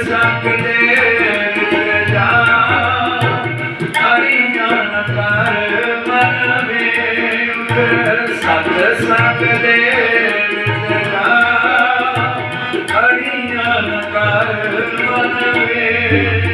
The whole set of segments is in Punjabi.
ਸੰਗ ਦੇ ਵਿੱਚ ਜਾ ਹਰੀਆਂ ਨ ਕਰ ਮਨ ਵਿੱਚ ਸਤ ਸੰਗ ਦੇ ਜਾ ਹਰੀਆਂ ਨ ਕਰ ਮਨ ਵਿੱਚ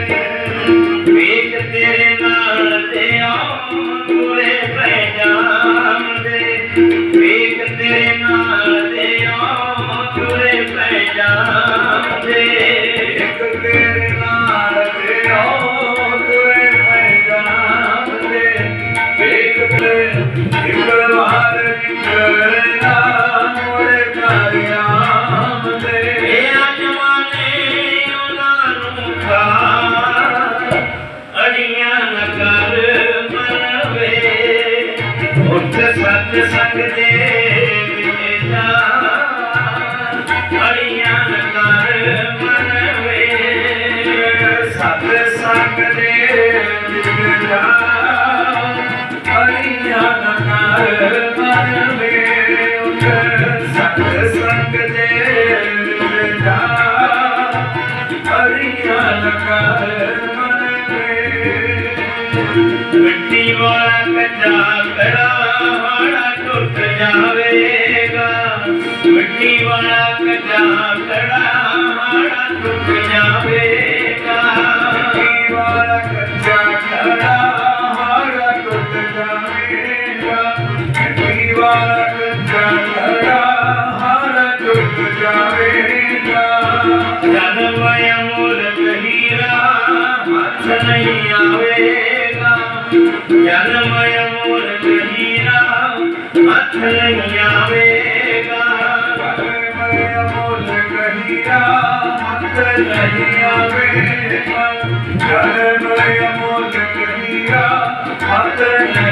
ਸੱਤ ਸੰਗ ਦੇ ਵਿੱਚ ਜਾ ਅੜੀਆਂ ਨ ਕਰ ਮਨਵੇ ਸੰਗ ਦੇ ਵਿੱਚ ਜਾ ਕਰ ਮਨਵੇ ਉੱਠ ਸੱਤ ਸੰਗ ਦੇ ਵਿੱਚ ਜਾ ਹਰੀਆਂ ਲਕਾਰ ਮਨਵੇ ਮਿੱਟੀ ਵਾਲਾ ਕੱਚਾ ਕੜਾ ਹਾੜਾ ਟੁੱਟ ਜਾਵੇਗਾ। ਮਿੱਟੀ ਵਾਲਾ ਕੱਚਾ ਕੜਾ ਹਾੜਾ ਟੁੱਟ ਜਾਵੇਗਾ। ਮਿੱਟੀ ਵਾਲਾ ਕੱਚਾ ਕੜਾ ਹਾੜਾ ਟੁੱਟ ਜਾਵੇਗਾ। ਮਿੱਟੀ ਵਾਲਾ ਕੱਚਾ ਕੜਾ ਹਾੜਾ ਟੁੱਟ ਜਾਵੇਗਾ। ਜਨਮ ਅਮੁੱਲ ਕਹੀਰਾ, ਹੱਥ ਨਹੀਂ ਆਵੇਗਾ। ਜਨਮ ਅਮੁੱਲ ਕਹੀਰਾ ਹੱਥ ਨਹੀਂ ਆਵੇਗਾ। ਜਨਮ ਅਮੁੱਲ ਕਹੀਰਾ ਹੱਥ ਨਹੀਂ ਆਵੇਗਾ। ਜਨਮ ਅਮੁੱਲ ਕਹੀਰਾ ਹੱਥ ਨਹੀਂ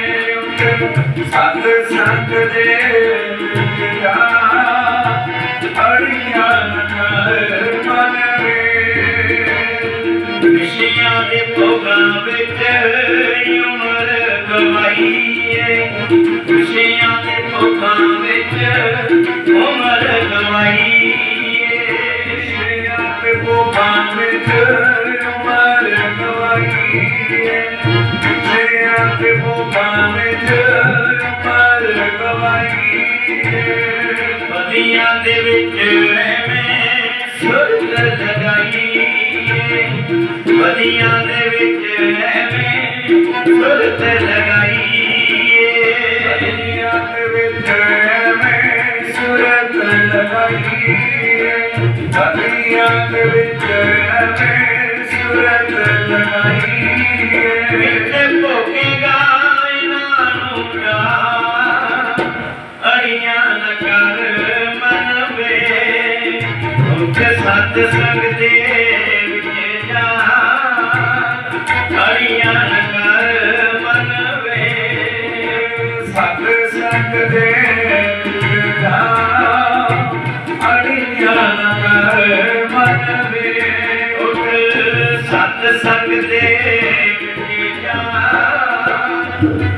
ਸੰਗ ਦੇ ਵਿੱਚ ਸੰਗ ਦੇ ਵਿੱਚ ਜਾ ਕਰ ਮਨਵੇ ਸਤ ਵਿਸ਼ਿਆਂ ਦੇ ਭੋਗਾਂ ਵਿੱਚ ਉਮਰ ਗਵਾਈਏ। ਵਿਸ਼ਿਆਂ ਦੇ ਭੋਗਾਂ ਵਿੱਚ ਉਮਰ ਗਵਾਈਏ। ਵਿਸ਼ਿਆਂ ਦੇ ਭੋਗਾਂ ਵਿੱਚ ਗਵਾਈਏ ਦੇ ਭੋਗਾਂ ਵਿੱਚ ਉਮਰ ਗਵਾਈਏ ਪਦੀਆਂ ਦੇ ਵਿੱਚ ਐਵੇਂ ਸੁਰਤ ਲਗਾਈਏ ਵਧੀਆਂ ਦੇ ਵਿੱਚ ਐਵੇਂ ਸੁਰਤ ਲਗਾਈਏ ਵਧੀਆਂ ਦੇ ਵਿੱਚ ਐਵੇਂ ਸੂਰਤ ਲਗਾਈਏ ਵਿੱਚ ਭੋਗੀ ਗਾਇਨਾ ਨੂੰ ਗਾ ਅੜੀਆਂ ਨਾ ਕਰ ਮਨ ਵੇ ਉਚ ਸਤ ਸੰਗ ਦੇ ਵਿੱਚ ਜਾ ਅੜੀਆਂ ਨਾ ਕਰ ਮਨ ਵੇ ਸਤ ਸੰਗ ਦੇ ਵਿੱਚ ਜਾ ਅੜੀਆਂ ਸਤ ਸੰਗ ਦੇ ਵਿਖੇ ਜਾ